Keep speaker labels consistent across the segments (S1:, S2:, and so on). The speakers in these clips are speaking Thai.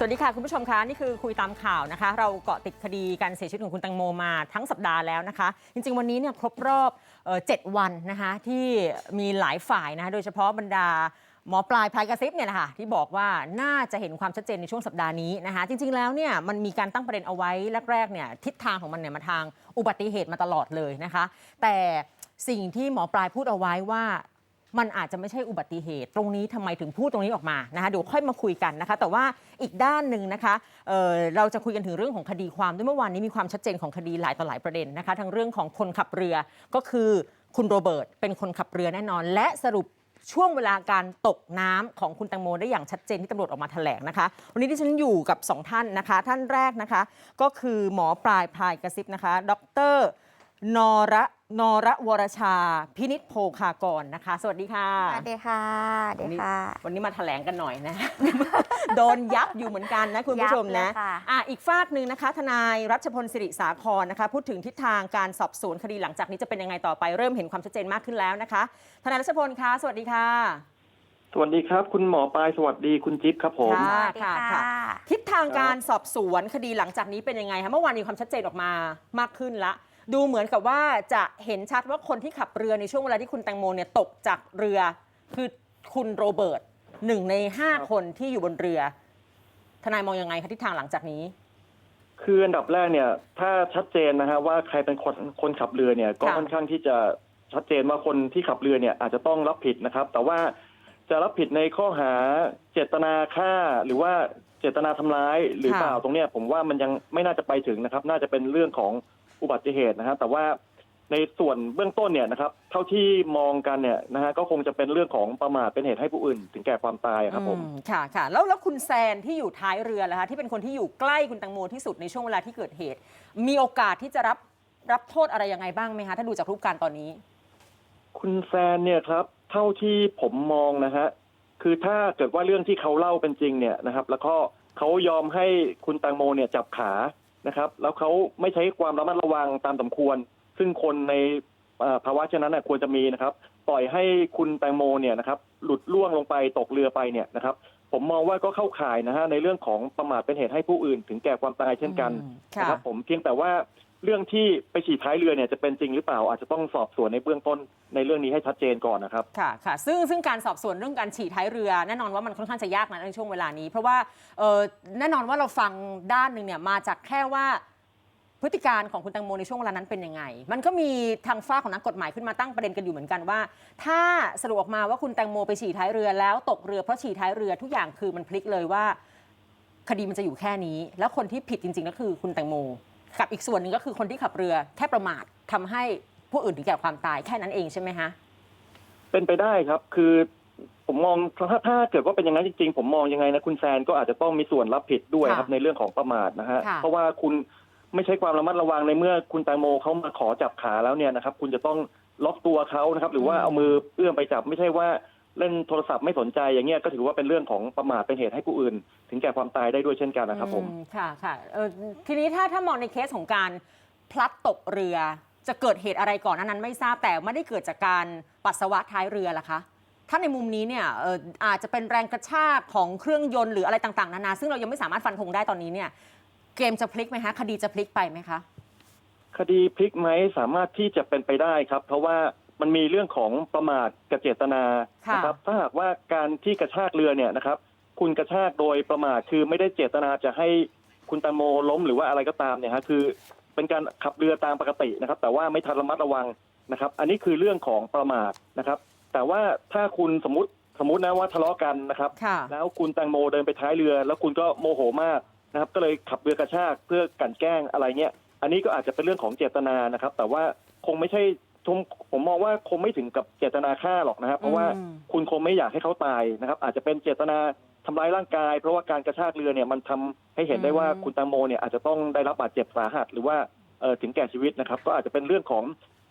S1: สวัสดีค่ะคุณผู้ชมคะนี่คือคุยตามข่าวนะคะ เราเกาะติดคดีการเสียชีวิตของคุณตังโมมาทั้งสัปดาห์แล้วนะคะ จริง ๆ วันนี้เนี่ยครบรอบเอ่อ7วันนะคะที่มีหลายฝ่ายนะคะโดยเฉพาะบรรดาหมอปลายพลายกระซิบเนี่ยนะคะที่บอกว่าน่าจะเห็นความชัดเจนในช่วงสัปดาห์นี้นะคะจริง ๆ แล้วเนี่ยมันมีการตั้งประเด็นเอาไว้แรกๆเนี่ยทิศทางของมันเนี่ยมาทางอุบัติเหตุมาตลอดเลยนะคะ แต่สิ่งที่หมอปลายพูดเอาไว้ว่า มันอาจจะไม่ใช่อุบัติเหตุ ตรงนี้ทำไมถึงพูดตรงนี้ออกมานะคะเดี๋ยวค่อยมาคุยกันนะคะ แต่ว่าอีกด้านหนึ่งนะคะเอ่อเราจะคุยกันถึงเรื่องของคดีความด้วยเมื่อวานนี้มีความชัดเจนของคดีหลายต่อหลายประเด็นนะคะทั้งเรื่องของคนขับเรือก็คือคุณโรเบิร์ตเป็นคนขับเรือแน่นอน และสรุปช่วงเวลาการตกน้ำของคุณแตงโมได้อย่างชัดเจนที่ตำรวจออกมาแถลงนะคะ วันนี้ที่ฉันอยู่กับสองท่านนะคะ ท่านแรกนะคะ ก็คือหมอปลายพลายกระซิบนะคะ ดรนระ นระวรชาพินิษโพคากรนะคะ สวัสดีค่ะ
S2: สวัสดีค่ะสวัสดีค่ะ
S1: วันนี้มาแถลงกันหน่อยนะ โดนยับอยู่เหมือนกันนะคุณผู้ชมนะ
S2: ยับเลยค่ะ
S1: อะอีกฝากหนึ่งนะคะ ทนายรัชพลสิริสาครนะคะ พูดถึงทิศทางการสอบสวนคดีหลังจากนี้จะเป็นยังไงต่อไปเริ่มเห็นความชัดเจนมากขึ้นแล้วนะคะ ทนายรัชพลคะสวัสดีค่ะ
S3: สวัสดีครับ คุณหมอปลายสวัสดีคุณจิ๊บครับผม
S1: ค่ะ
S2: สวัสดีค่ะ
S1: ทิศทางการสอบสวนคดีหลังจากนี้เป็นยังไงคะเมื่อวานมีความชัดเจนออกมามากขึ้นละ ดูเหมือนกับว่าจะเห็นชัดว่าคนที่ขับเรือในช่วงเวลาที่คุณแตงโมเนี่ยตกจากเรือ คือคุณโรเบิร์ตหนึ่งในห้า
S3: ครับ
S1: คนที่อยู่บนเรือ ทนายมองยังไงคะทิศทางหลังจากนี้
S3: คืออันดับแรกเนี่ย ถ้าชัดเจนนะฮะว่าใครเป็นคนคนขับเรือเนี่ย ก็
S1: ค่ะ
S3: ค่อนข้างที่จะชัดเจนว่าคนที่ขับเรือเนี่ยอาจจะต้องรับผิดนะครับ แต่ว่าจะรับผิดในข้อหาเจตนาฆ่าหรือว่าเจตนาทำร้ายหรือเปล่าตรงเนี้ยผมว่ามันยังไม่น่าจะไปถึงนะครับ น่าจะเป็นเรื่องของ อุบัติเหตุนะฮะแต่ว่าในส่วนเบื้องต้นเนี่ยนะครับ เท่าที่มองกันเนี่ยนะฮะก็คงจะเป็นเรื่องของประมาทเป็นเหตุให้ผู้อื่น ถึงแก่ความตายอะครับผม
S1: อืค่ะค่ะแล้วแล้วคุณแซนที่อยู่ท้ายเรือล่ะคะที่เป็นคนที่อยู่ใกล้คุณแตังโมที่สุดในช่วงเวลาที่เกิดเหตุ มีโอกาสที่จะรับรับโทษอะไรยังไงบ้างไหมคะถ้าดูจากรูปการณ์ตอนนี้
S3: คุณแซนเนี่ยครับ เท่าที่ผมมองนะฮะคือถ้าเกิดว่าเรื่องที่เขาเล่าเป็นจริงเนี่ยนะครับ แล้วก็เขายอมให้คุณแตงโมเนี่ยจับขา นะครับ แล้วเขาไม่ใช้ความระมัดระวังตามสมควร ซึ่งคนในเอ่อภาวะเช่นนั้นน่ะควรจะมีนะครับ ปล่อยให้คุณแตงโมเนี่ยนะครับหลุดล่วงลงไปตกเรือไปเนี่ยนะครับ ผมมองว่าก็เข้าข่ายนะฮะในเรื่องของประมาทเป็นเหตุให้ผู้อื่น ถึงแก่ความตายเช่นกัน
S1: อืมค่ะ
S3: นะครับ ผมเพียงแต่ว่า เรื่องที่ไปฉีดท้ายเรือเนี่ยจะเป็นจริงหรือเปล่าอาจจะต้องสอบสวนในเบื้องต้นในเรื่องนี้ให้ชัดเจนก่อนนะครับ
S1: ค่ะค่ะซึ่งซึ่งการสอบสวนเรื่องการฉีดท้ายเรือ แน่นอนว่ามันค่อนข้างจะยากนะในช่วงเวลานี้ เพราะว่าเออแน่นอนว่าเราฟังด้านหนึ่งเนี่ยมาจากแค่ว่าพฤติการของคุณแตังโมในช่วงเวลานั้นเป็นยังไง มันก็มีทางฝ้าของนักกฎหมายขึ้นมาตั้งประเด็นกันอยู่เหมือนกันว่า ถ้าสรุปออกมาว่าคุณแตงโมไปฉี่ท้ายเรือแล้วตกเรือเพราะฉี่ท้ายเรือทุกอย่างคือมันพลิกเลยว่า คดีมันจะอยู่แค่นี้ แล้วคนที่ผิดจริงๆก็คือคุณแตงโม กับอีกส่วนหนึ่งก็คือคนที่ขับเรือแค่ประมาททำให้ผู้อื่นถึงแก่ความตายแค่นั้นเองใช่ไหมคะ
S3: เป็นไปได้ครับ คือผมมองถ้าถ้าเกิดว่าเป็นอย่างนั้นจริงๆ ผมมองยังไงนะคุณแซนก็อาจจะต้องมีส่วนรับผิดด้วย
S1: ค่ะ
S3: ครับในเรื่องของประมาทนะฮะ
S1: ค่ะ
S3: เพราะว่าคุณไม่ใช้ความระมัดระวังในเมื่อคุณแตงโมเขามาขอจับขาแล้วเนี่ยนะครับ คุณจะต้องล็อกตัวเขานะครับ หรือว่าเอามือเอื้อมไปจับไม่ใช่ว่า เล่นโทรศัพท์ไม่สนใจอย่างเงี้ยก็ถือว่าเป็นเรื่องของประมาทเป็นเหตุให้ผู้อื่น ถึงแก่ความตายได้ด้วยเช่นกันนะครับผม
S1: อืค่ะค่ะเอ่อทีนี้ถ้าถ้ามองในเคสของการพลัดตกเรือ จะเกิดเหตุอะไรก่อนหนานั้นไม่ทราบแต่ไม่ได้เกิดจากการปัสสาวะท้ายเรือล่ะคะถ้าในมุมนี้เนี่ยเอ่ออาจจะเป็นแรงกระชากของเครื่องยนต์หรืออะไรต่างๆนานาซึ่งเรายังไม่สามารถฟันธงได้ตอนนี้เนี่ยเกมจะพลิกไหมคะคดีจะพลิกไปไหมคะ
S3: คดีพลิกไหมสามารถที่จะเป็นไปได้ครับ เพราะว่า มันมีเรื่องของประมาทกับเจตนา
S1: ค่ะ
S3: นะครับ ถ้าหากว่าการที่กระชากเรือเนี่ยนะครับ คุณกระชากโดยประมาทคือไม่ได้เจตนาจะให้คุณแตงโมล้มหรือว่าอะไรก็ตามเนี่ยฮะคือ เป็นการขับเรือตามปกตินะครับ แต่ว่าไม่ทันระมัดระวังนะครับ อันนี้คือเรื่องของประมาทนะครับ แต่ว่าถ้าคุณสมมติสมมตินะว่าทะเลาะกันนะครับ
S1: ค่ะ
S3: แล้วคุณแตงโมเดินไปท้ายเรือ แล้วคุณก็โมโหมากนะครับ ก็เลยขับเรือกระชากเพื่อกลั่นแกล้งอะไรเงี้ย อันนี้ก็อาจจะเป็นเรื่องของเจตนานะครับ แต่ว่าคงไม่ใช่ ผมผมมองว่าคงไม่ถึงกับเจตนาฆ่าหรอกนะครับ เพราะว่า
S1: อืม
S3: คุณคงไม่อยากให้เขาตายนะครับ อาจจะเป็นเจตนาทำร้ายร่างกาย เพราะว่าการกระชากเรือเนี่ยมันทำให้เห็นได้ว่าคุณแตงโมเนี่ยอาจจะต้องได้รับบาดเจ็บสาหัส หรือว่าเอ่อถึงแก่ชีวิตนะครับ ก็อาจจะเป็นเรื่องของ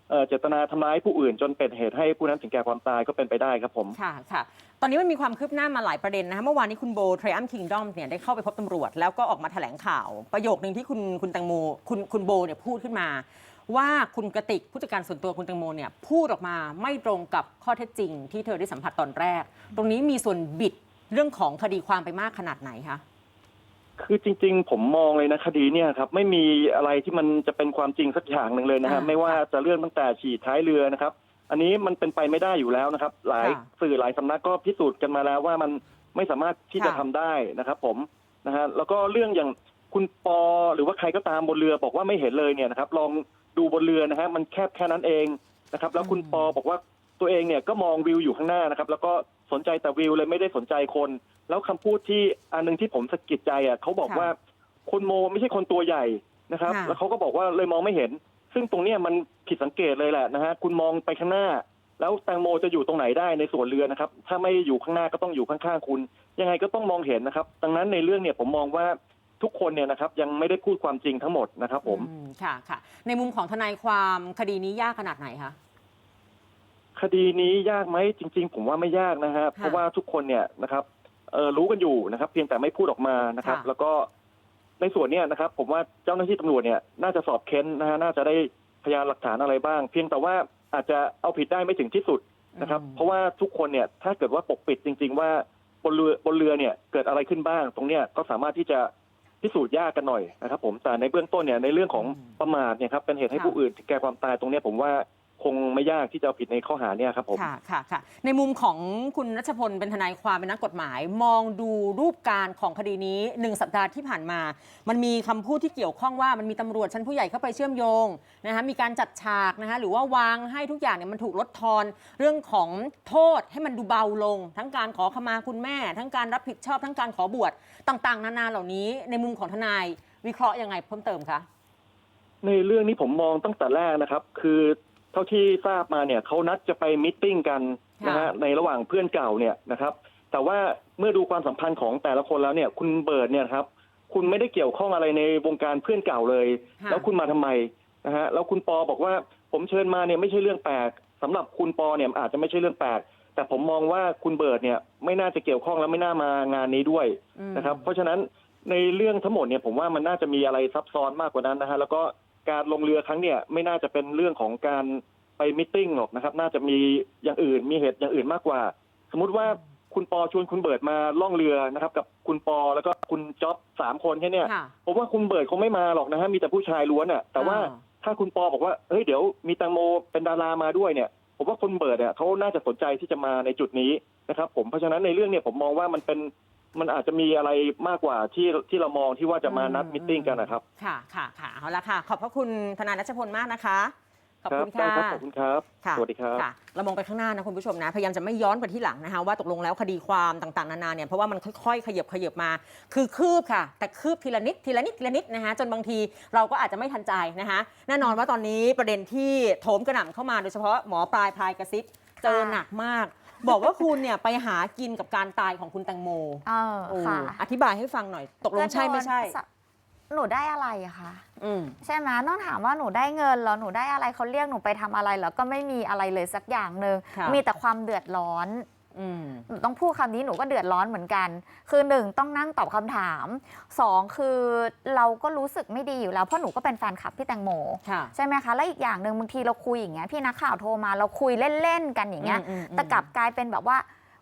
S3: เอ่อเจตนาทำร้ายผู้อื่น จนเป็นเหตุให้ผู้นั้นถึงแก่ความตายก็เป็นไปได้ครับผม
S1: ค่ะค่ะตอนนี้มันมีความคืบหน้ามาหลายประเด็นนะคะเมื่อวานนี้คุณโบทริอัมคิงดอมเนี่ยได้เข้าไปพบตำรวจ แล้วก็ออกมาแถลงข่าว ประโยคนึงที่คุณคุณแตงโมคุณคุณโบเนี่ยพูดขึ้นมา ว่าคุณกระติกผู้จัดการส่วนตัวคุณแตงโมเนี่ยพูดออกมาไม่ตรงกับข้อเท็จจริง ที่เธอได้สัมผัสตอนแรก ตรงนี้มีส่วนบิดเรื่องของคดีความไปมากขนาดไหนคะ
S3: คือจริง ๆ ผมมองเลยนะคดีเนี่ยครับไม่มีอะไรที่มันจะเป็นความจริงสักอย่างหนึ่งเลยนะฮะ
S1: อ่า
S3: ไม่ว่าจะเรื่องตั้งแต่ฉีดท้ายเรือนะครับ อันนี้มันเป็นไปไม่ได้อยู่แล้วนะครับ หลาย
S1: ค่ะ
S3: สื่อหลายสำนักก็พิสูจน์กันมาแล้วว่ามันไม่สามารถที่จะ
S1: ค่ะ
S3: ทำได้นะครับ ผมนะฮะแล้วก็เรื่องอย่างคุณปอหรือว่าใครก็ตามบนเรือบอกว่าไม่เห็นเลยเนี่ยนะครับ ลอง ดูบนเรือนะฮะมันแคบแค่นั้นเองนะครับ แล้วคุณปอบอกว่าตัวเองเนี่ยก็มองวิวอยู่ข้างหน้านะครับ แล้วก็สนใจแต่วิวเลยไม่ได้สนใจคน แล้วคำพูดที่อันหนึงที่ผมสะกิดใจอะเขาบอก
S1: ค่ะ
S3: ว่าคนโมไม่ใช่คนตัวใหญ่นะครับ
S1: ค่ะ
S3: แล้วเขาก็บอกว่าเลยมองไม่เห็น ซึ่งตรงเนี้ยมันผิดสังเกตเลยแหละนะฮะคุณมองไปข้างหน้า แล้วแตงโมจะอยู่ตรงไหนได้ในส่วนเรือนะครับ ถ้าไม่อยู่ข้างหน้าก็ต้องอยู่ข้างๆคุณ ยังไงก็ต้องมองเห็นนะครับ ดังนั้นในเรื่องเนี่ยผมมองว่า ทุกคนเนี่ยนะครับยังไม่ได้พูดความจริงทั้งหมดนะครับ ผม
S1: อืค่ะค่ะ ในมุมของทนายความคดีนี้ยากขนาดไหนคะ
S3: คดีนี้ยากไหมจริง ๆ ผมว่าไม่ยากนะฮะเพราะว่าทุกคนเนี่ยนะครับเออรู้กันอยู่นะครับ เพียงแต่ไม่พูดออกมานะครับ
S1: ค่ะ
S3: แล้วก็ในส่วนเนี้ยนะครับ ผมว่าเจ้าหน้าที่ตำรวจเนี่ยน่าจะสอบเค้นนะฮะน่าจะได้พยานหลักฐานอะไรบ้าง เพียงแต่ว่าอาจจะเอาผิดได้ไม่ถึงที่สุด นะครับ
S1: อืม
S3: เพราะว่าทุกคนเนี่ยถ้าเกิดว่าปกปิดจริง ๆ ว่าบนเรือบนเรือเนี่ยเกิดอะไรขึ้นบ้าง ตรงเนี้ยก็สามารถที่จะ พิสูจน์ยากกันหน่อยนะครับผมแต่ในเบื้องต้นเนี่ยในเรื่องของประมาทเนี่ยครับเป็นเหตุให้ผู้อื่นถึงแก่ความตายตรงเนี้ยผมว่า คงไม่ยากที่จะเอาผิดในข้อหาเนี่ยครับผม
S1: ค่ะค่ะค่ะในมุมของคุณรัชพลเป็นทนายความเป็นนักกฎหมาย มองดูรูปการของคดีนี้หนึ่งสัปดาห์ที่ผ่านมา มันมีคำพูดที่เกี่ยวข้องว่ามันมีตำรวจชั้นผู้ใหญ่เข้าไปเชื่อมโยงนะคะมีการจัดฉากนะคะหรือว่าวางให้ทุกอย่างเนี่ยมันถูกลดทอนเรื่องของโทษให้มันดูเบาลง ทั้งการขอขมาคุณแม่ ทั้งการรับผิดชอบ ทั้งการขอบวชต่างๆ นานาเหล่านี้ ในมุมของทนายวิเคราะห์ยังไงเพิ่มเติมคะ
S3: ในเรื่องนี้ผมมองตั้งแต่แรกนะครับ คือเท่าที่ทราบมาเนี่ยเขานัดจะไปมิทติ้งกันนะฮะ
S1: ค่ะ
S3: ในระหว่างเพื่อนเก่าเนี่ยนะครับแต่ว่าเมื่อดูความสัมพันธ์ของแต่ละคนแล้วเนี่ยคุณเบิร์ดเนี่ยนะครับคุณไม่ได้เกี่ยวข้องอะไรในวงการเพื่อนเก่าเลย
S1: ค่ะ
S3: แล้วคุณมาทำไมนะฮะแล้วคุณปอบอกว่าผมเชิญมาเนี่ยไม่ใช่เรื่องแปลกสำหรับคุณปอเนี่ยอาจจะไม่ใช่เรื่องแปลกแต่ผมมองว่าคุณเบิร์ดเนี่ยไม่น่าจะเกี่ยวข้องและไม่น่ามางานนี้ด้วย
S1: อืม
S3: นะครับเพราะฉะนั้นในเรื่องทั้งหมดเนี่ยผมว่ามันน่าจะมีอะไรซับซ้อนมากกว่านั้นนะฮะแล้วก็ การลงเรือครั้งเนี่ยไม่น่าจะเป็นเรื่องของการไปมิทติ้งหรอกนะครับ น่าจะมีอย่างอื่นมีเหตุอย่างอื่นมากกว่า สมมุติว่าคุณปอชวนคุณเบิร์ดมาล่องเรือนะครับ กับคุณปอแล้วก็คุณจ๊อบสามคนแค่เนี่ย
S1: ค่ะ
S3: ผมว่าคุณเบิร์ดคงไม่มาหรอกนะฮะมีแต่ผู้ชายล้วนอะ แต่ว่า
S1: อ่า
S3: ถ้าคุณปอบอกว่าเฮ้ยเดี๋ยวมีแตังโมเป็นดารามาด้วยเนี่ยผมว่าคุณเบิร์ดเนี่ยเขาน่าจะสนใจที่จะมาในจุดนี้นะครับ ผมเพราะฉะนั้นในเรื่องเนี่ยผมมองว่ามันเป็น มันอาจจะมีอะไรมากกว่าที่ที่เรามองที่ว่าจะมานัดมิทติ้งกันนะครับ
S1: ค่ะค่ะค่ะเอาละค่ะ ขอบพระคุณทนายรัชพลมากนะคะ ขอบ
S3: ครั
S1: คุณ
S3: ได้
S1: ค่ะ
S3: ครับขอบคุณครับ
S1: ค่ะ
S3: สวัสดีครับ
S1: ค่ะเรามองไปข้างหน้านะคุณผู้ชมนะ พยายามจะไม่ย้อนไปที่หลังนะคะ ว่าตกลงแล้วคดีความต่างๆนานาเนี่ยเพราะว่ามันค่อยๆ ขยับขยับมา คือคืบค่ะ แต่คืบทีละนิดทีละนิดทีละนิดนะคะจนบางทีเราก็อาจจะไม่ทันใจนะคะแน่นอนว่าตอนนี้ประเด็นที่โถมกระหน่ำเข้ามาโดยเฉพาะหมอปลายพายกระซิบเจอหนักมาก บอกว่าคุณเนี่ยไปหากินกับการตายของคุณแตงโม
S2: เออ
S1: โอ้
S2: ค่ะ
S1: อธิบายให้ฟังหน่อย ตกลงใช่ไม่ใช่
S2: ก็โดนสะหนูได้อะไรอะคะ
S1: อืม
S2: ใช่ไหมต้องถามว่าหนูได้เงินเหรอหนูได้อะไรเขาเรียกหนูไปทำอะไรเหรอก็ไม่มีอะไรเลยสักอย่างหนึ่ง
S1: ค่ะ
S2: มีแต่ความเดือดร้อน
S1: อืม
S2: หนูต้องพูดคำนี้หนูก็เดือดร้อนเหมือนกัน คือหนึ่งต้องนั่งตอบคำถามสองคือเราก็รู้สึกไม่ดีอยู่แล้วเพราะหนูก็เป็นแฟนคลับพี่แตงโม
S1: ค่ะ
S2: ใช่ไหมคะ แล้วอีกอย่างหนึ่งบางทีเราคุยอย่างเงี้ยพี่นักข่าวโทรมาเราคุยเล่นๆกันอย่างเงี้ย
S1: อืมอืมอืม
S2: แต่กลับกลายเป็นแบบว่า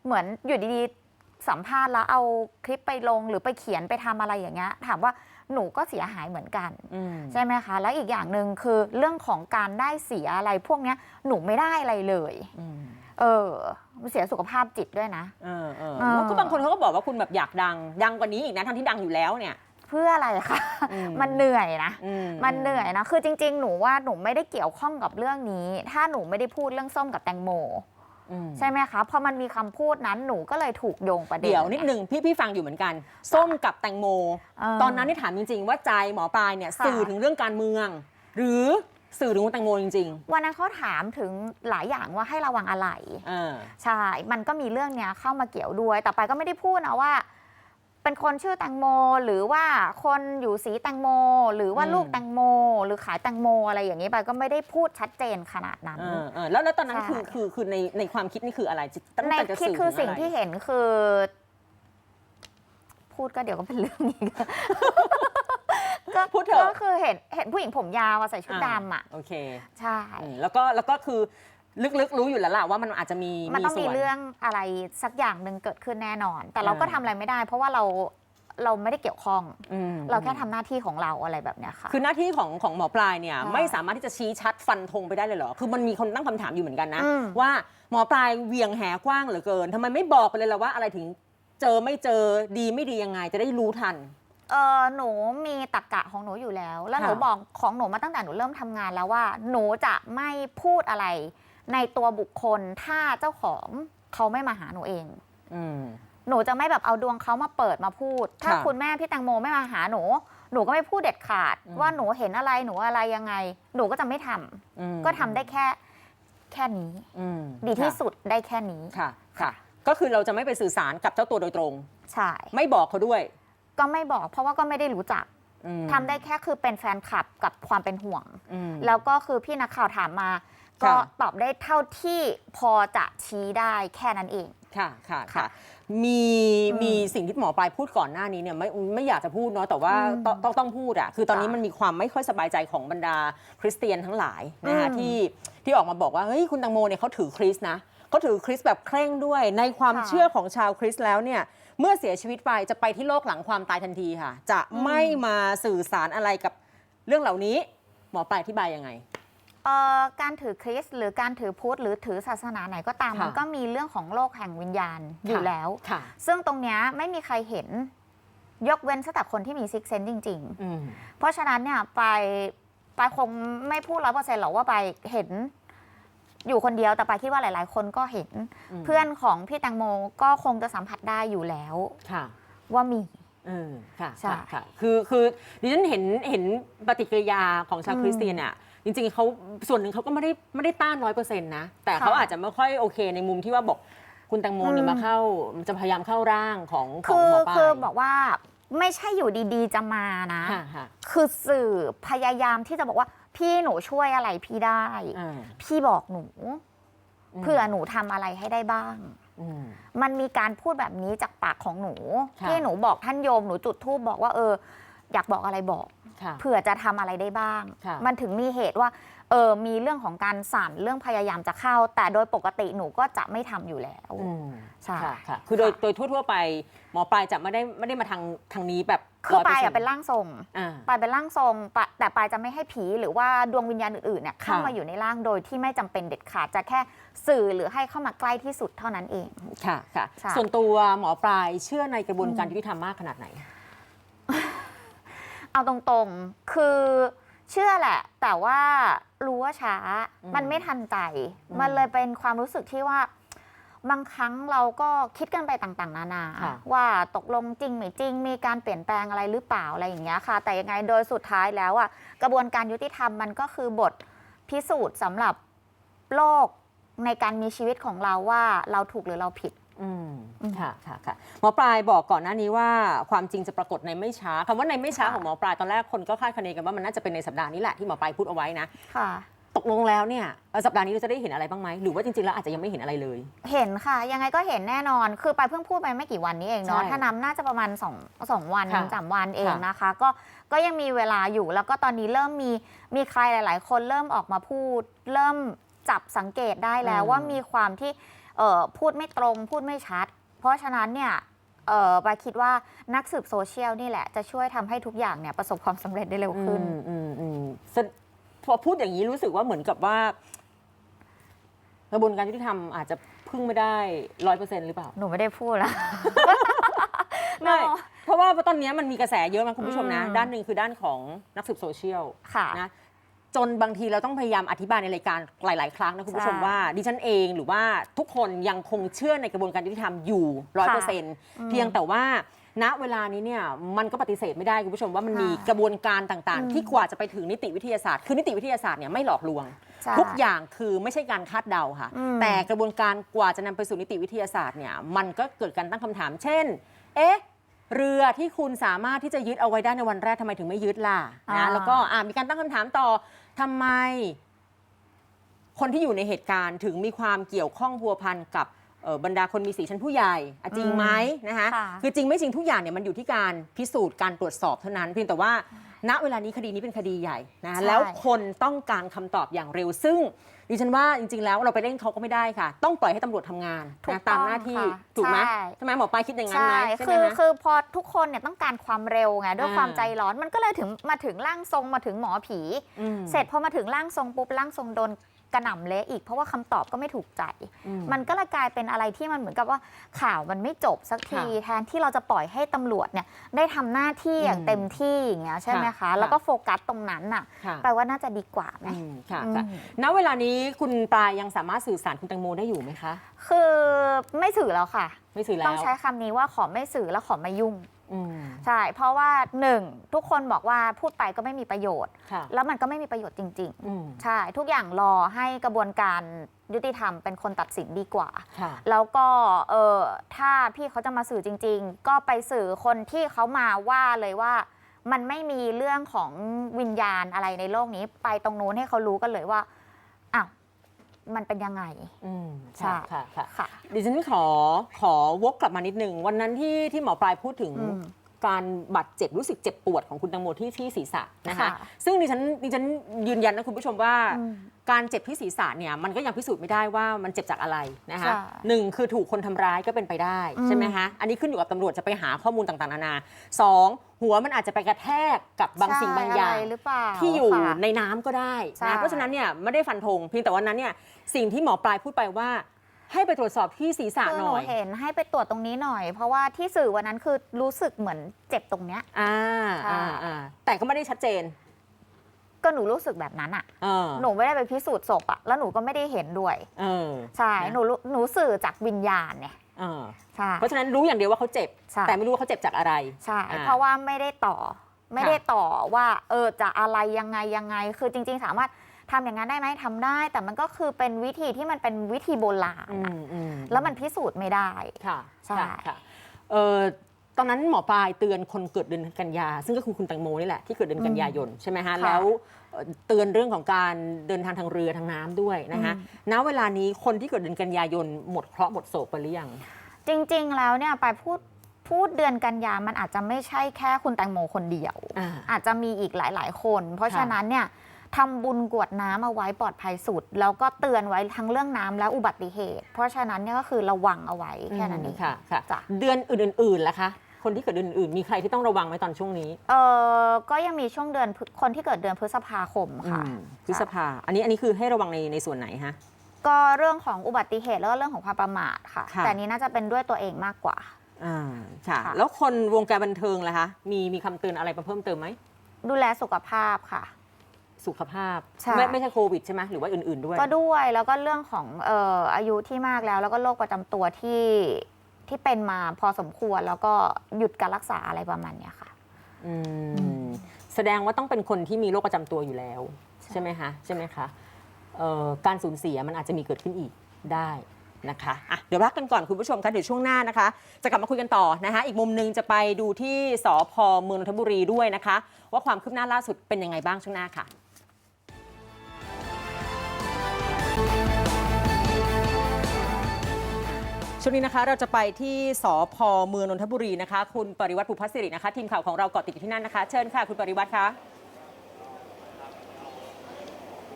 S2: เหมือนอยู่ดีๆสัมภาษณ์แล้วเอาคลิปไปลงหรือไปเขียนไปทำอะไรอย่างเงี้ยถามว่าหนูก็เสียหายเหมือนกัน
S1: อืม
S2: ใช่ไหมคะ แล้วอีกอย่างหนึ่งคือเรื่องของการได้เสียอะไรพวกเนี้ยหนูไม่ได้อะไรเลย
S1: อืม
S2: เออ มันเสียสุขภาพจิตด้วยนะ
S1: เออเออ
S2: เออ
S1: แล้วก็บางคนเขาก็บอกว่าคุณแบบอยากดัง ดังกว่านี้อีกนะทั้งที่ดังอยู่แล้วเนี่ย
S2: เพื่ออะไรคะ
S1: อืม
S2: มันเหนื่อยนะ
S1: อื
S2: มันเหนื่อยนะ คือจริง ๆ หนูว่าหนูไม่ได้เกี่ยวข้องกับเรื่องนี้ ถ้าหนูไม่ได้พูดเรื่องส้มกับแตงโม
S1: อืม
S2: ใช่ไหมคะ พอมันมีคำพูดนั้นหนูก็เลยถูกโยงประเด็น
S1: เดี๋ยวนิดหนึ่งพี่พี่ฟังอยู่เหมือนกัน ส้มกับแตงโม
S2: เต
S1: อนนั้นที่ถามจริง ๆ ว่าใจหมอปลายเนี่ย
S2: ค่ะ
S1: สื่อถึงเรื่องการเมือง หรือ สื่อถึงคุณแตงโมจริง
S2: วันนั้นเขาถามถึงหลายอย่างว่าให้ระวังอะไร
S1: ๆเออ
S2: ใช่ มันก็มีเรื่องเนี้ยเข้ามาเกี่ยวด้วย แต่ไปก็ไม่ได้พูดนะว่า เป็นคนชื่อแตงโม หรือว่าคนอยู่สีแตงโม หรือว่า
S1: อืม
S2: ลูกแตงโม หรือขายแตงโมอะไรอย่างนี้ไปก็ไม่ได้พูดชัดเจนขนาดนั้น
S1: เออเออแล้วแล้วตอนนั้น
S2: ใช่
S1: คือคือคือในในความคิดนี่คืออะไรตั้ง
S2: ใน
S1: แต่จะ
S2: คิด
S1: สื่อ
S2: คือ
S1: ถึ
S2: สิ่ง
S1: อะไร
S2: ที่เห็นคือ พูดก็เดี๋ยวก็เป็นเรื่องอี กก็
S1: พูดเถอะ
S2: ก็คือเห็นเห็นผู้หญิงผมยาวอะใส่ชุดดำอะ
S1: โอเค
S2: ใช่
S1: อืมแล้วก็แล้วก็คือลึกๆรู้อยู่แล้วล่ะว่ามันอาจจะมี
S2: มันต้องมี
S1: ส่วน
S2: เรื่องอะไรสักอย่างหนึ่งเกิดขึ้นแน่นอน แต่เราก็
S1: อ่า
S2: ทำอะไรไม่ได้ เพราะว่าเราเราไม่ได้เกี่ยวข้อง
S1: อืม
S2: เราแค่ทำหน้าที่ของเราอะไรแบบเนี้ยค่ะ
S1: คือหน้าที่ของของหมอปลายเนี่ย
S2: ค่ะ
S1: ไม่สามารถที่จะชี้ชัดฟันธงไปได้เลยเหรอ คือมันมีคนตั้งคำถามอยู่เหมือนกันนะ
S2: อืม
S1: ว่าหมอปลายเหวียงแหกว้างเหลือเกินทำไมไม่บอกไปเลยล่ะว่าอะไรถึงเจอไม่เจอดีไม่ดียังไงจะได้รู้ทัน
S2: เออหนูมีตรกกะของหนูอยู่แล้ว แล้วหนู
S1: ค่ะ
S2: บอกของหนูมาตั้งแต่หนูเริ่มทำงานแล้วว่า หนูจะไม่พูดอะไร ในตัวบุคคลถ้าเจ้าของเขาไม่มาหาหนูเอง
S1: อืม
S2: หนูจะไม่แบบเอาดวงเขามาเปิดมาพูด ถ้า
S1: ค่ะ
S2: คุณแม่พี่แตงโมไม่มาหาหนู หนูก็ไม่พูดเด็ดขาด
S1: อืม
S2: ว่าหนูเห็นอะไรหนูอะไรยังไง หนูก็จะไม่ทำ
S1: อืม
S2: ก็ทำได้แค่แค่นี้
S1: อืม
S2: ดีที่
S1: ค่ะ
S2: สุดได้แค่นี้
S1: ค่ะ ค่ะ ก็คือเราจะไม่ไปสื่อสารกับเจ้าตัวโดยตรง
S2: ใช่
S1: ไม่บอกเขาด้วย
S2: ก็ไม่บอกเพราะว่าก็ไม่ได้รู้จัก
S1: อืม
S2: ทำได้แค่คือเป็นแฟนคลับกับความเป็นห่วง
S1: อืม
S2: แล้วก็คือพี่นักข่าวถามมา ก็
S1: ค่ะ
S2: ตอบได้เท่าที่พอจะชี้ได้แค่นั้นเอง
S1: ค่ะค่ะ
S2: ค่ะ
S1: ค่ะมี
S2: อืม
S1: มีสิ่งที่หมอปลายพูดก่อนหน้านี้เนี่ยไม่ไม่อยากจะพูดเนาะแต่ว่า
S2: อืม
S1: ต้องต้องต้องพูดอะคือตอนนี้
S2: ค่ะ
S1: มันมีความไม่ค่อยสบายใจของบรรดาคริสเตียนทั้งหลายนะคะ
S2: อืม
S1: ที่ที่ออกมาบอกว่าเฮ้ยคุณตังโมเนี่ยเขาถือคริสต์นะเขาถือคริสต์แบบเคร่งด้วยในความ
S2: ค่ะ
S1: เชื่อของชาวคริสต์แล้วเนี่ย เมื่อเสียชีวิตไปจะไปที่โลกหลังความตายทันทีค่ะ จะ
S2: อืม
S1: ไม่มาสื่อสารอะไรกับเรื่องเหล่านี้หมอปลายอธิบายยังไง
S2: เอ่อการถือคริสต์หรือการถือพุทธหรือถือศาสนาไหนก็ตาม
S1: ค่ะ
S2: มันก็มีเรื่องของโลกแห่งวิญญาณอยู่แล้ว
S1: ค่ะ
S2: ซึ่งตรงเนี้ยไม่มีใครเห็น ยกเว้นสแต่คนที่มีซิกเซนจริง
S1: อืม
S2: ๆเพราะฉะนั้นเนี่ยไปไปคงไม่พูดร้อยเปอร์เซ็นต์หรอกว่าไปเห็น อยู่คนเดียวแต่ไปคิดว่าหลาย ๆ คนก็เห็น
S1: อืม
S2: เพื่อนของพี่แตงโมก็คงจะสัมผัสได้อยู่แล้ว
S1: ค่ะ
S2: ว่ามี
S1: เออค่ะ
S2: ใช่
S1: ค่ะค่ะ คือคือดิฉันเห็นเห็นปฏิกิริยาของชาว
S2: อืม
S1: คริสเตียนเนี่ยจริงๆเขาส่วนหนึ่งเขาก็ไม่ได้ไม่ได้ต้านร้อยเปอร์เซ็นต์นะ แต่
S2: ค่ะ
S1: เขาอาจจะไม่ค่อยโอเคในมุมที่ว่าบอกคุณแตงโมเนี่ย
S2: อืม
S1: มาเข้าจะพยายามเข้าร่างของของ
S2: คือ
S1: หมอปลาย
S2: คือบอกว่า ไม่ใช่อยู่ดีๆ จะมานะ
S1: ค่ะค่ะ
S2: คือสื่อพยายามที่จะบอกว่า พี่หนูช่วยอะไรพี่ได้
S1: อ่า
S2: พี่บอกหนู
S1: ม
S2: เผื่อหนูทำอะไรให้ได้บ้าง
S1: อืม
S2: มันมีการพูดแบบนี้จากปากของหนู
S1: ค่ะ
S2: ที่หนูบอกท่านโยมหนูจุดธูปบอกว่าเออ อยากบอกอะไรบอก
S1: ค่ะ
S2: เผื่อจะทำอะไรได้บ้าง
S1: ค่ะ
S2: มันถึงมีเหตุว่า เออมีเรื่องของการสั่นเรื่องพยายามจะเข้า แต่โดยปกติหนูก็จะไม่ทำอยู่แล้ว
S1: อืม
S2: ใช่
S1: ค่ะค่ะคือโดยโดยทั่วๆไป หมอปลายจะไม่ได้ไม่ได้มาทางทางนี้แบบ
S2: คือปายอะ
S1: 100%
S2: เป็นร่างทรง
S1: อ่า
S2: ปายเป็นร่างทรงปะแต่ปายจะไม่ให้ผีหรือว่าดวงวิญญาณอื่นๆเนี่ยเข้า
S1: ค่ะ
S2: มาอยู่ในร่างโดยที่ไม่จำเป็นเด็ดขาดจะแค่สื่อหรือให้เข้ามาใกล้ที่สุดเท่านั้นเอง
S1: ค่ะค่ะ
S2: ใช่
S1: ส่วนตัวหมอปลายเชื่อในกระบวนการยุติธรรมมากขนาดไหน
S2: เอาตรงๆ คือ เชื่อแหละ แต่ว่ารู้ว่าช้า
S1: อืม
S2: มันไม่ทันใจ
S1: อืม
S2: มันเลยเป็นความรู้สึกที่ว่า บางครั้งเราก็คิดกันไปต่างๆ นานา
S1: ค่ะ
S2: ว่าตกลงจริงไม่จริง มีการเปลี่ยนแปลงอะไรหรือเปล่าอะไรอย่างเงี้ยค่ะ แต่ยังไงโดยสุดท้ายแล้วอะกระบวนการยุติธรรมมันก็คือบทพิสูจน์สำหรับโลกในการมีชีวิตของเราว่าเราถูกหรือเราผิด
S1: อืม
S2: อืม
S1: ค่ะค่ะค่ะหมอปลายบอกก่อนหน้านี้ว่าความจริงจะปรากฏในไม่ช้าคำว่าในไม่ช้า
S2: ค่ะ
S1: ของหมอปลายตอนแรกคนก็คาดคะเนกันว่ามันน่าจะเป็นในสัปดาห์นี้แหละที่หมอปลายพูดเอาไว้นะ
S2: ค่ะ
S1: ตกลงแล้วเนี่ยเอ่อสัปดาห์นี้เราจะได้เห็นอะไรบ้างไหมหรือว่าจริงๆแล้วอาจจะยังไม่เห็นอะไรเลย
S2: เห็นค่ะ ยังไงก็เห็นแน่นอนคือไปเพิ่งพูดไปไม่กี่วันนี้เองเนาะ
S1: ใช่
S2: ถ้านับน่าจะประมาณ2งสองวัน
S1: ค่ะ
S2: สามวันเอง
S1: ค่ะ
S2: นะคะ ก็ก็ยังมีเวลาอยู่แล้วก็ตอนนี้เริ่มมีมีใครหลาย ๆ คนเริ่มออกมาพูด เริ่มจับสังเกตได้แล้วว่ามีความที่เอ่อ พูดไม่ตรง พูดไม่ชัด เพราะฉะนั้นเนี่ยเอ่อปาคิดว่านักสืบโซเชียลนี่แหละ จะช่วยทำให้ทุกอย่างเนี่ยประสบความสำเร็จได้เร็วขึ้น
S1: อืมอืมอืมแสดพอพูดอย่างนี้รู้สึกว่าเหมือนกับว่ากระบวนการยุติธรรมอาจจะพึ่งไม่ได้ร้อยเปอร์เซ็นต์หรือเปล่า
S2: หนูไม่ได้พูดแล้ว
S1: ไม่เพราะว่าตอนนี้มันมีกระแสเยอะมากคุณผู้ชมนะ
S2: อืม
S1: ด้านหนึ่งคือด้านของนักสืบโซเชียล
S2: ค่ะ
S1: นะ จนบางทีเราต้องพยายามอธิบายในรายการหลาย ๆ ครั้งนะคุณผู้ชม
S2: ใช่
S1: ว่าดิฉันเองหรือว่าทุกคนยังคงเชื่อในกระบวนการยุติธรรมอยู่ร้อยเปอร์เซ็นต์
S2: อืม
S1: เพียงแต่ว่าณเวลานี้เนี่ยมันก็ปฏิเสธไม่ได้คุณผู้ชมว่ามันมี
S2: ค่ะ
S1: กระบวนการต่าง
S2: อืม
S1: ๆที่กว่าจะไปถึงนิติวิทยาศาสตร์ คือนิติวิทยาศาสตร์เนี่ยไม่หลอกลวง
S2: ใช่
S1: ทุกอย่างคือไม่ใช่การคาดเดาค่ะ
S2: อืม
S1: แต่กระบวนการกว่าจะนำไปสู่นิติวิทยาศาสตร์เนี่ยมันก็เกิดการตั้งคำถาม เช่น เอ๊ะ เรือที่คุณสามารถที่จะยึดเอาไว้ได้ในวันแรกทำไมถึงไม่ยึดล่ะ
S2: อ่า
S1: นะแล้วก็อะมีการตั้งคำถามต่อทำไม คนที่อยู่ในเหตุการณ์ถึงมีความเกี่ยวข้องพัวพันกับเอ่อบรรดาคนมีสีชั้นผู้ใหญ่อะจริงไหมนะคะ
S2: ค่ะ
S1: คือจริงไม่จริงทุกอย่างเนี่ยมันอยู่ที่การพิสูจน์การตรวจสอบเท่านั้นเพียงแต่ว่า ณเวลานี้คดีนี้เป็นคดีใหญ่นะ
S2: ใช่
S1: แล้วคนต้องการคำตอบอย่างเร็ว ซึ่งดิฉันว่าจริง ๆ แล้วเราไปเร่งเขาก็ไม่ได้ค่ะ ต้องปล่อยให้ตำรวจทำงาน
S2: ถูก
S1: นะตามหน้าที่
S2: ต้องค่ะ
S1: ถูกไหม
S2: ใช่
S1: ใช่ไหมหมอปลายคิดอย่างนั้นไหม
S2: ใช่
S1: ใช่ไหม
S2: คือ
S1: ฮะ
S2: คือพอทุกคนเนี่ยต้องการความเร็วไงด้วย
S1: อ่า
S2: ความใจร้อนมันก็เลยถึงมาถึงร่างทรงมาถึงหมอผี
S1: ม
S2: เสร็จพอมาถึงร่างทรงปุ๊บร่างทรงโดน กระหน่ำเละอีก เพราะว่าคำตอบก็ไม่ถูกใจ
S1: อื
S2: มันก็เลยกลายเป็นอะไรที่มันเหมือนกับว่าข่าวมันไม่จบสักที
S1: ค่ะ
S2: แทนที่เราจะปล่อยให้ตำรวจเนี่ยได้ทำหน้าที่อย่าง
S1: อืม
S2: เต็มที่อย่างเงี้ยใช่ไหม
S1: ค่ะ
S2: คะ
S1: ค่ะ
S2: แล้วก็โฟกัสตรงนั้นน่ะ
S1: ค่ะ
S2: แปลว่าน่าจะดีกว่าไหม
S1: อืมค่ะ
S2: อืม
S1: ค่ะณเวลานี้คุณปลายยังสามารถสื่อสารคุณแตงโมได้อยู่ไหมคะ
S2: คือไม่สื่อแล้วค่ะ
S1: ไม่สื่อแล้ว
S2: ต้องใช้คำนี้ว่าขอไม่สื่อแล้วขอไม่ยุ่ง
S1: อืม
S2: ใช่ เพราะว่าหนึ่งทุกคนบอกว่าพูดไปก็ไม่มีประโยชน์
S1: ค่ะ
S2: แล้วมันก็ไม่มีประโยชน์จริง
S1: อืม
S2: ๆ ใช่ ทุกอย่างรอให้กระบวนการยุติธรรมเป็นคนตัดสินดีกว่า
S1: ค่ะ
S2: แล้วก็เออถ้าพี่เขาจะมาสื่อจริง ๆ ก็ไปสื่อคนที่เขามาว่าเลยว่า มันไม่มีเรื่องของวิญญาณอะไรในโลกนี้ ไปตรงนู้นให้เขารู้กันเลยว่าอ้าว มันเป็นยังไง
S1: อืม
S2: ใช่
S1: ค่ะค่ะ
S2: ค่ะ
S1: ดิฉันขอขอวกกลับมานิดนึง วันนั้นที่ที่หมอปลายพูดถึง
S2: อืม
S1: การบาดเจ็บรู้สึกเจ็บปวดของคุณตังโมที่ที่ศีรษะนะคะ
S2: ค่ะ
S1: ซึ่งดิฉันดิฉันยืนยันนะคุณผู้ชมว่า
S2: อืม
S1: การเจ็บที่ศีรษะเนี่ยมันก็ยังพิสูจน์ไม่ได้ว่ามันเจ็บจากอะไรนะคะ
S2: ค่ะ
S1: หนึ่งคือถูกคนทำร้ายก็เป็นไปได้
S2: อืม
S1: ใช่ไหมคะอันนี้ขึ้นอยู่กับตำรวจจะไปหาข้อมูลต่างๆนานาสองหัวมันอาจจะไปกระแทกกับบางสิ่งบางอย่าง
S2: ใช่ะไรหรือเปล่า
S1: ที่อยู่
S2: ค่ะ
S1: ในน้ำก็ได้
S2: ใช่
S1: นะเพราะฉะนั้นเนี่ยไม่ได้ฟันธงเพียงแต่วันนั้นเนี่ยสิ่งที่หมอปลายพูดไปว่า ให้ไปตรวจสอบที่ศีรษะ
S2: คือ
S1: ห
S2: ห
S1: น่
S2: นู
S1: อย
S2: เห็นให้ไปตรวจตรงนี้หน่อย เพราะว่าที่สื่อวันนั้นคือรู้สึกเหมือนเจ็บตรงเนี้ย
S1: อ่า
S2: ค่ะ
S1: อ่าอ่าแต่ก็ไม่ได้ชัดเจน
S2: ก็หนูรู้สึกแบบนั้นอะ
S1: เออ
S2: หนูไม่ได้ไปพิสูจน์ศพอะแล้วหนูก็ไม่ได้เห็นด้วย
S1: เออ
S2: ใช่
S1: นะ
S2: หนูรู้หนูสื่อจากวิญญาณเนี่ย
S1: เออ
S2: ใช่
S1: เพราะฉะนั้นรู้อย่างเดียวว่าเขาเจ็บ
S2: ใช่
S1: แต่ไม่รู้ว่าเขาเจ็บจากอะไร
S2: ใช่
S1: อ่า
S2: เพราะว่าไม่ได้ต่อ ไม่ได้ต่อว่า เออ จะอะไรยังไงยังไง คือจริง ๆ สามารถ ทำอย่างนั้นได้ไหมทำได้ แต่มันก็คือเป็นวิธีที่มันเป็นวิธีโบราณ
S1: อื
S2: อะ
S1: มอืม
S2: แล้วมันพิสูจน์ไม่ได้
S1: ค่ะ
S2: ใช่
S1: ค่ะค่ะเออตอนนั้นหมอปลายเตือนคนเกิดเดือนกันยา ซึ่งก็คือคุณแตงโมนี่แหละที่เกิดเดือนกันยายนใช่ไหมฮะ
S2: ค่ะ
S1: แล้วเอ่อเตือนเรื่องของการเดินทางทางเรือทางน้ำด้วยนะคะ
S2: อืม
S1: ณเวลานี้คนที่เกิดเดือนกันยายนหมดเคราะห์หมดโศกไปหรือยัง
S2: จริง ๆ แล้วเนี่ยไปพูดพูดเดือนกันยามันอาจจะไม่ใช่แค่คุณแตงโมคนเดียว
S1: อ่า
S2: อาจจะมีอีกหลาย ๆ คน เพราะ
S1: ค่ะ
S2: ฉะนั้นเนี่ย ทำบุญกรวดน้ำเอาไว้ปลอดภัยสุด แล้วก็เตือนไว้ทั้งเรื่องน้ำและอุบัติเหตุ เพราะฉะนั้นเนี่ยก็คือระวังเอาไว้แค่นั้นเอง
S1: ค่ะค่ะ
S2: จ้ะ
S1: เดือนอื่นๆล่ะคะ คนที่เกิดเดือนอื่นๆมีใครที่ต้องระวังไหมตอนช่วงนี้
S2: เออก็ยังมีช่วงเดือนพฤคนที่เกิดเดือนพฤษภาคมค่ะ
S1: อืมพฤษภาอันนี้อันนี้คือให้ระวังในในส่วนไหนฮะ
S2: ก็เรื่องของอุบัติเหตุแล้วก็เรื่องของความประมาทค่ะ
S1: ค่ะ
S2: แต่อันนี้น่าจะเป็นด้วยตัวเองมากกว่า
S1: อ่าค่ะ
S2: ค่ะ
S1: แล้วคนวงการบันเทิงล่ะคะ มีมีคำเตือนอะไรมาเพิ่มเติมไหม
S2: ดูแลสุขภาพค่ะ
S1: สุขภาพ
S2: ใช่
S1: ไม่ไม่ใช่โควิดใช่ไหมหรือว่าอื่น ๆด้วย
S2: ก็ด้วยแล้วก็เรื่องของเอ่ออายุที่มากแล้ว แล้วก็โรคประจำตัวที่ที่เป็นมาพอสมควรแล้วก็หยุดการรักษาอะไรประมาณเนี้ยค่ะ
S1: อืมแสดงว่าต้องเป็นคนที่มีโรคประจำตัวอยู่แล้ว ใช่ไหมคะใช่ไหมคะเอ่อการสูญเสียมันอาจจะมีเกิดขึ้นอีกได้นะคะอะเดี๋ยวรักกันก่อนคุณผู้ชมคะเดี๋ยวช่วงหน้านะคะ จะกลับมาคุยกันต่อนะคะ อีกมุมหนึงจะไปดูที่สพเมืองนนทบุรีด้วยนะคะ ว่าความคืบหน้าล่าสุดเป็นยังไงบ้างช่วงหน้าค่ะ ช่วงนี้นะคะเราจะไปที่สพเมืองนนทบุรีนะคะ คุณปริวัติภูพัสิรินะคะ ทีมข่าวของเราเกาะติดอยู่ที่นั่นนะคะ เชิญค่ะ คุณปริวัติคะ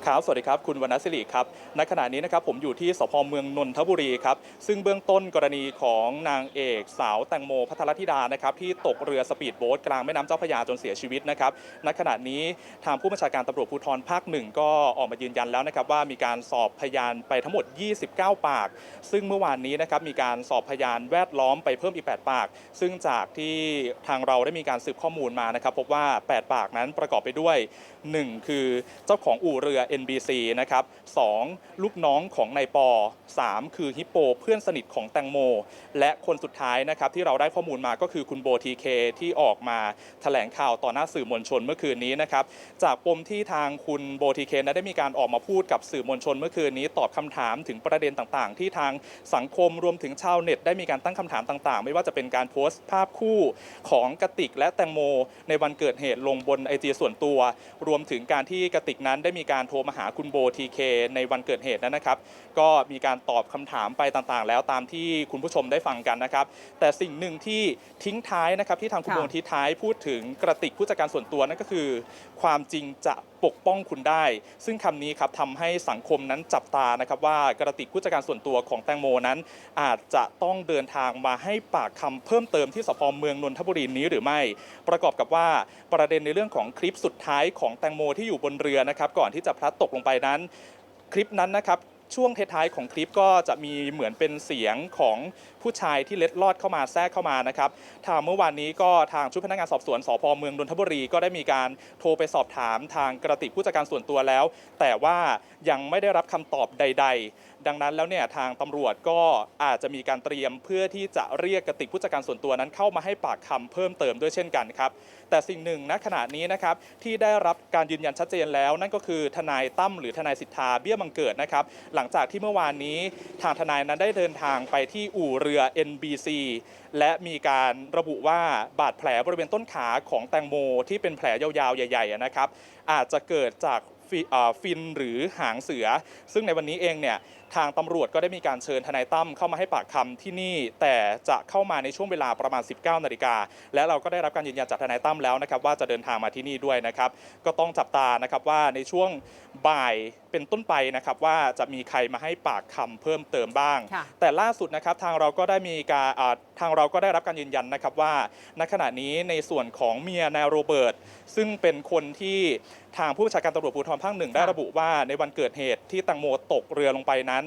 S4: ครับสวัสดีครับ คุณวรรณศิริครับ ณ ขณะนี้นะครับผมอยู่ที่สพเมืองนนทบุรีครับ ซึ่งเบื้องต้นกรณีของนางเอกสาวแตงโมพัทรธิดานะครับที่ตกเรือสปีดโบ๊ทกลางแม่น้ำเจ้าพระยาจนเสียชีวิตนะครับ ณ ขณะนี้ทางผู้บัญชาการตำรวจภูธรภาคหนึ่งก็ออกมายืนยันแล้วนะครับว่ามีการสอบพยานไปทั้งหมด 29 ปาก ซึ่งเมื่อวานนี้นะครับมีการสอบพยานแวดล้อมไปเพิ่มอีก 8 ปาก ซึ่งจากที่ทางเราได้มีการสืบข้อมูลมานะครับพบว่า 8 ปากนั้นประกอบไปด้วย1 คือเจ้าของอู่เรือ NBC นะครับ 2 ลูกน้องของนายปอ 3 คือฮิปโปเพื่อนสนิทของแตงโม และคนสุดท้ายนะครับที่เราได้ข้อมูลมาก็คือคุณโบทีเคที่ออกมาแถลงข่าวต่อหน้าสื่อมวลชนเมื่อคืนนี้นะครับจากปมที่ทางคุณโบทีเคนได้มีการออกมาพูดกับสื่อมวลชนเมื่อคืนนี้ตอบคำถามถึงประเด็นต่างๆ ที่ทางสังคมรวมถึงชาวเน็ต ได้มีการตั้งคำถามต่างๆ ไม่ว่าจะเป็นการโพสต์ภาพคู่ของกติกและแตงโม ในวันเกิดเหตุลงบนไอจีส่วนตัวรวมถึงการที่กระติกนั้นได้มีการโทรมาหาคุณโบทีเคในวันเกิดเหตุนั้นนะครับ ก็มีการตอบคำถามไปต่างๆ แล้วตามที่คุณผู้ชมได้ฟังกันนะครับ แต่สิ่งหนึ่งที่ทิ้งท้ายนะครับที่ทางคุณ
S1: ค่ะ
S4: โบทิ้งท้ายพูดถึงกระติกผู้จัดการส่วนตัวนั่นก็คือ ความจริงจะ ปกป้องคุณได้ ซึ่งคำนี้ครับทำให้สังคมนั้นจับตานะครับว่ากระติกผู้จัดการส่วนตัวของแตงโมนั้น อาจจะต้องเดินทางมาให้ปากคำเพิ่มเติมที่สพเมืองนนทบุรีนี้หรือไม่ ประกอบกับว่าประเด็นในเรื่องของคลิปสุดท้ายของแตงโมที่อยู่บนเรือนะครับก่อนที่จะพลัดตกลงไปนั้น คลิปนั้นนะครับ ช่วงท้ายๆของคลิปก็จะมีเหมือนเป็นเสียงของผู้ชายที่เล็ดลอดเข้ามาแทรกเข้ามานะครับทางเมื่อวานนี้ก็ทางชุดพนักงานสอบสวนสพเมืองนนทบุรีก็ได้มีการโทรไปสอบถามทางกระติกผู้จัดการส่วนตัวแล้ว แต่ว่ายังไม่ได้รับคำตอบใด ๆดังนั้นแล้วเนี่ยทางตำรวจก็อาจจะมีการเตรียมเพื่อที่จะเรียกกระติกผู้จัดการส่วนตัวนั้นเข้ามาให้ปากคำเพิ่มเติมด้วยเช่นกันครับ แต่สิ่งหนึ่งณขณะนี้นะครับที่ได้รับการยืนยันชัดเจนแล้ว นั่นก็คือทนายตั้มหรือทนายสิทธาเบี้ยบังเกิดนะครับ หลังจากที่เมื่อวานนี้ทางทนายนั้นได้เดินทางไปที่อู่เรือ NBC และมีการระบุว่าบาดแผลบริเวณต้นขาของแตงโม ที่เป็นแผลยาวๆใหญ่ๆนะครับ อาจจะเกิดจากฟินหรือหางเสือ ซึ่งในวันนี้เองเนี่ย ทางตำรวจก็ได้มีการเชิญทนายตั้มเข้ามาให้ปากคำที่นี่ แต่จะเข้ามาในช่วงเวลาประมาณ 19นาฬิกาและเราก็ได้รับการยืนยันจากทนายตั้มแล้วนะครับ ว่าจะเดินทางมาที่นี่ด้วยนะครับ ก็ต้องจับตานะครับว่าในช่วงบ่ายเป็นต้นไปนะครับว่าจะมีใครมาให้ปากคำเพิ่มเติมบ้าง
S1: ค่ะ
S4: แต่ล่าสุดนะครับทางเราก็ได้มีการอ่าทางเราก็ได้รับการยืนยันนะครับว่าณขณะนี้ในส่วนของเมียนายโรเบิร์ตซึ่งเป็นคนที่ทางผู้บัญชาการตำรวจภูธรภาคหนึ่งได้ระบุว่าในวันเกิดเหตุที่แตังโมตกเรือลงไปนั้น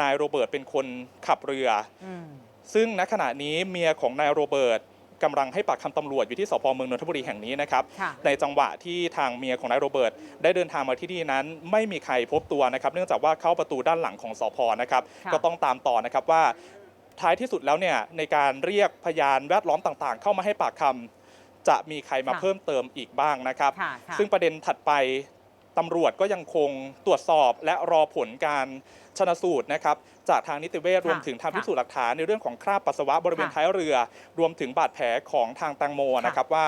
S4: นายโรเบิร์ตเป็นคนขับเรือ
S1: อืม
S4: ซึ่งณขณะนี้เมียของนายโรเบิร์ตกำลังให้ปากคำตำรวจอยู่ที่สพเมืองนนทบุรีแห่งนี้นะครับ
S1: ค่ะ
S4: ในจังหวะที่ทางเมียของนายโรเบิร์ตได้เดินทางมาที่นี่นั้น ไม่มีใครพบตัวนะครับ เนื่องจากว่าเข้าประตูด้านหลังของสพนะครับ
S1: ค่ะ
S4: ก็ต้องตามต่อนะครับว่าท้ายที่สุดแล้วเนี่ยในการเรียกพยานแวดล้อมต่างๆ เข้ามาให้ปากคำ จะมีใครมาเพิ่มเติมอีกบ้างนะครับ
S1: ค่ะค่ะ
S4: ซึ่งประเด็นถัดไปตำรวจก็ยังคงตรวจสอบและรอผลการชนสูตรนะครับ จากทางนิติเวช
S1: ค่ะ
S4: รวมถึงทาง
S1: ค่ะ
S4: พิสูจน์หลักฐานในเรื่องของคราบปัสสาวะบริเวณ
S1: ค่ะ
S4: ท้ายเรือ รวมถึงบาดแผลของทางแตงโมนะครับว่า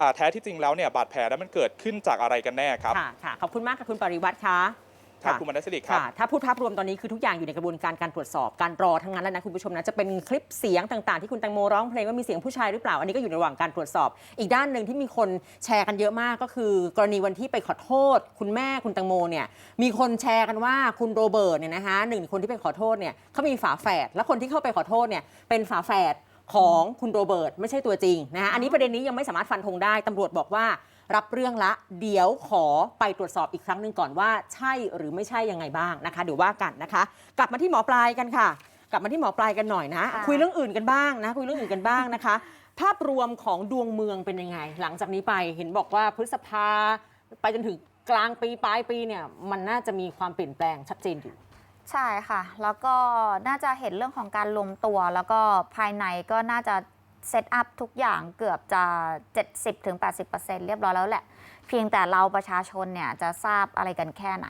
S4: อ่าแท้ที่จริงแล้วเนี่ยบาดแผลนั้นมันเกิดขึ้นจากอะไรกันแน่ครับ
S1: ค่ะค่ะขอบคุณมากค่ะคุณปริวัติค่ะ
S4: ครับ
S1: ค่ะ
S4: คุณมนัสสิริครับ
S1: ค่ะถ้าพูดภาพรวมตอนนี้คือทุกอย่างอยู่ในกระบวนการการตรวจสอบการรอทั้งนั้นแล้วนะคุณผู้ชมนะจะเป็นคลิปเสียงต่างๆ ที่คุณแตงโมร้องเพลงว่ามีเสียงผู้ชายหรือเปล่า อันนี้ก็อยู่ในระหว่างการตรวจสอบ อีกด้านหนึ่งที่มีคนแชร์กันเยอะมากก็คือ กรณีวันที่ไปขอโทษ คุณแม่คุณแตงโมเนี่ยมีคนแชร์กันว่าคุณโรเบิร์ตเนี่ยนะคะหนึ่งในคนที่ไปขอโทษเนี่ยเขามีฝาแฝดและคนที่เข้าไปขอโทษเนี่ยเป็นฝาแฝดของคุณโรเบิร์ตไม่ใช่ตัวจริงนะคะอันนี้ประเด็นนี้ยังไม่สามารถฟันธงได้ตำรวจบอกว่า รับเรื่องละ เดี๋ยวขอไปตรวจสอบอีกครั้งหนึ่งก่อนว่าใช่หรือไม่ใช่ยังไงบ้างนะคะเดี๋ยวว่ากันนะคะ กลับมาที่หมอปลายกันค่ะ กลับมาที่หมอปลายกันหน่อยนะ
S2: ค่ะ
S1: คุยเรื่องอื่นกันบ้างนะ คุยเรื่องอื่นกันบ้างนะคะ ภาพรวมของดวงเมืองเป็นยังไง หลังจากนี้ไปเห็นบอกว่าพฤษภาไปจนถึงกลางปีปลายปีเนี่ยมันน่าจะมีความเปลี่ยนแปลงชัดเจนอยู่
S2: ใช่ค่ะ แล้วก็น่าจะเห็นเรื่องของการรวมตัว แล้วก็ภายในก็น่าจะ เซตอัพทุกอย่างเกือบจะ 70-80%เรียบร้อยแล้วแหละ เพียงแต่เราประชาชนเนี่ยจะทราบอะไรกันแค่ไหน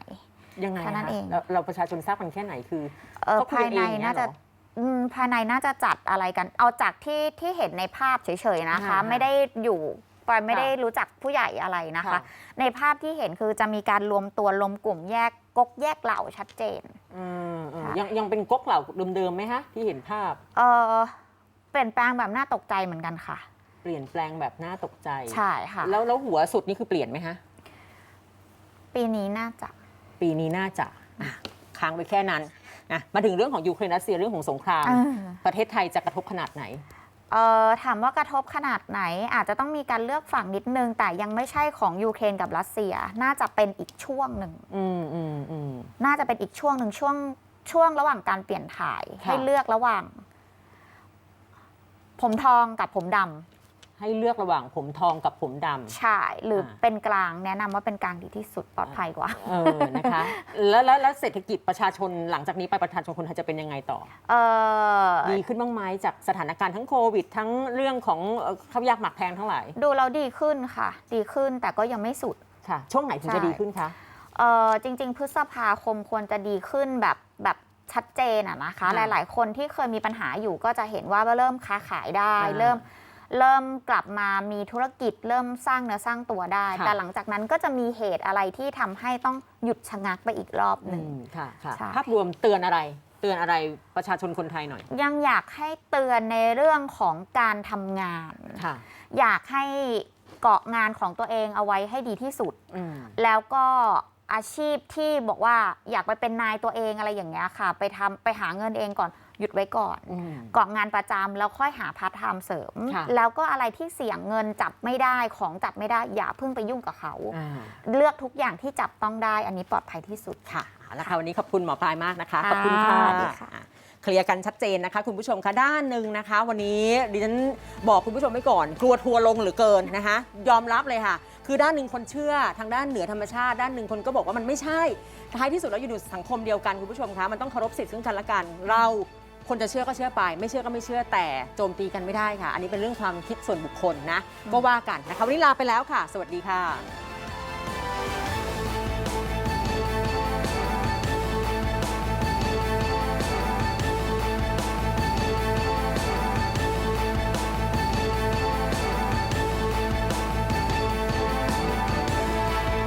S1: ยังไง
S2: แค่นั้น
S1: คะ
S2: เอง
S1: เราเราประชาชนทราบกันแค่ไหนคือ
S2: เออ
S1: เขาคุ
S2: ภาย
S1: กัน
S2: ใน
S1: เองเย
S2: น่าจะ
S1: เหรอ
S2: อืมภายในน่าจะจัดอะไรกัน เอาจากที่ที่เห็นในภาพเฉยๆนะคะ
S1: อ่า
S2: ไม่ได้อยู่ปอยไม่
S1: ค่ะ
S2: ได้รู้จักผู้ใหญ่อะไรนะคะ
S1: ค่ะ
S2: ในภาพที่เห็นคือจะมีการรวมตัวรวมกลุ่มแยกกกแยกเหล่าชัดเจน
S1: อืมอืม
S2: ค่ะ
S1: ยังยังเป็นก๊กเหล่าเดิมๆไหมฮะที่เห็นภาพ
S2: เออ เปลี่ยนแปลงแบบน่าตกใจเหมือนกันค่ะ
S1: เปลี่ยนแปลงแบบน่าตกใจ
S2: ใช่ค่ะ
S1: แล้วแล้วหัวสุดนี่คือเปลี่ยนไหมฮะ
S2: ปีนี้น่าจะ
S1: ปีนี้น่าจะอะค้างไปแค่นั้นนะมาถึงเรื่องของยูเครนรัสเซียเรื่องของสงคราม
S2: เออ
S1: ประเทศไทยจะกระทบขนาดไหน
S2: เออถามว่ากระทบขนาดไหนอาจจะต้องมีการเลือกฝั่งนิดนึง แต่ยังไม่ใช่ของยูเครนกับรัสเซีย น่าจะเป็นอีกช่วงหนึ่ง
S1: อืมอืมอืม
S2: น่าจะเป็นอีกช่วงหนึ่งช่วงช่วงระหว่างการเปลี่ยนถ่าย
S1: ค่ะ
S2: ให้เลือกระหว่าง ผมทองกับผมดำ
S1: ให้เลือกระหว่างผมทองกับผมดำ
S2: ใช่หรืออา เป็นกลางแนะนำว่าเป็นกลางดีที่สุดปลอดภัยกว่า
S1: เออนะคะ แล้วแล้วแล้วเศรษฐกิจประชาชนหลังจากนี้ไปประชาชนคนไทยจะเป็นยังไงต่อ
S2: เออ
S1: ดีขึ้นบ้างไหมจากสถานการณ์ทั้งโควิด ทั้งเรื่องของเอ่อข้าวยากหมากแพงทั้งหลาย
S2: ดูเราดีขึ้นค่ะ ดีขึ้นแต่ก็ยังไม่สุด
S1: ค่ะ ช่วงไหนถึงจะ
S2: ใช่
S1: ดีขึ้นคะ
S2: เออจริง ๆ พฤษภาคมควรจะดีขึ้นแบบแบบ ชัดเจนอะนะคะ
S1: ค่ะ
S2: หลาย ๆ คนที่เคยมีปัญหาอยู่ก็จะเห็นว่าเริ่มค้าขายได้
S1: อ่า
S2: เริ่มเริ่มกลับมามีธุรกิจเริ่มสร้างเนื้อสร้างตัวได้
S1: ค่ะ
S2: แต่หลังจากนั้นก็จะมีเหตุอะไรที่ทำให้ต้องหยุดชะงักไปอีกรอบหนึ่ง
S1: อืมค่ะค่ะ
S2: ใช่
S1: ภาพรวมเตือนอะไร เตือนอะไรประชาชนคนไทยหน่อย
S2: ยังอยากให้เตือนในเรื่องของการทำงาน
S1: ค่ะ
S2: อยากให้เกาะงานของตัวเองเอาไว้ให้ดีที่สุด
S1: อืม
S2: แล้วก็ อาชีพที่บอกว่าอยากไปเป็นนายตัวเองอะไรอย่างเงี้ยค่ะ ไปทำไปหาเงินเองก่อนหยุดไว้ก่อน
S1: อืม
S2: เกาะงานประจำแล้วค่อยหาพาร์ทไทม์เสริม
S1: ค่ะ
S2: แล้วก็อะไรที่เสี่ยงเงินจับไม่ได้ของจับไม่ได้อย่าเพิ่งไปยุ่งกับเขา
S1: อ่า
S2: เลือกทุกอย่างที่จับต้องได้อันนี้ปลอดภัยที่สุด
S1: ค่ะเอาละค่ะวันนี้ขอบคุณหมอปลายมากนะคะ
S2: ค่ะ
S1: ขอบคุณค่ะ
S2: สวัสดีค่ะ
S1: อะ เคลียร์กันชัดเจนนะคะ คุณผู้ชมคะด้านหนึ่งนะคะ วันนี้ดิฉันบอกคุณผู้ชมไว้ก่อน กลัวทัวร์ลงเหรือเกินนะคะ ยอมรับเลยค่ะ คือด้านหนึ่งคนเชื่อทางด้านเหนือธรรมชาติ ด้านหนึ่งคนก็บอกว่ามันไม่ใช่ท้ายที่สุดแล้วอยู่ในสังคมเดียวกันคุณผู้ชมคะมันต้องเคารพสิทธิ์ซึ่งกันและกัน เราคนจะเชื่อก็เชื่อไป ไม่เชื่อก็ไม่เชื่อแต่โจมตีกันไม่ได้ค่ะ อันนี้เป็นเรื่องความคิดส่วนบุคคลนะก็ว่ากันนะคะวันนี้ลาไปแล้วค่ะ สวัสดีค่ะ